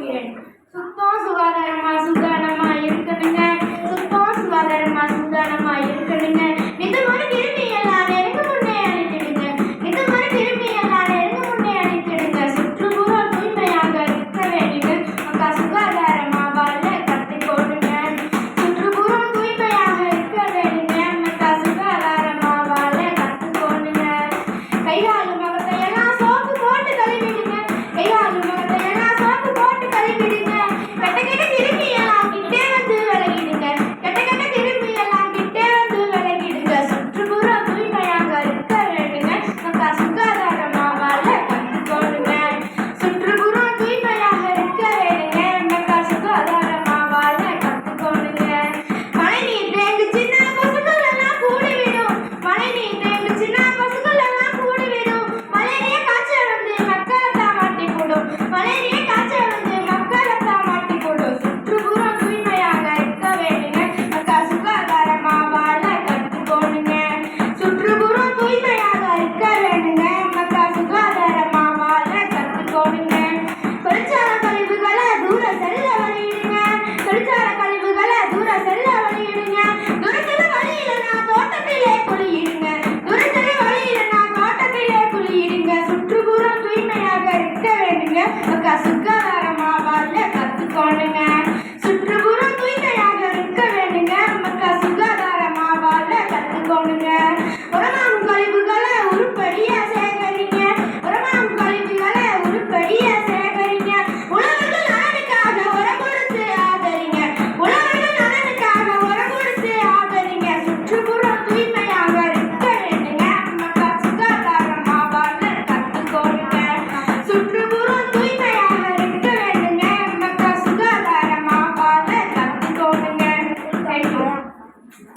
கூறுகிறேன் சுத்தம் சுகாதாரமா தூய்மையாக இருக்க வேண்டுங்க. மக்கா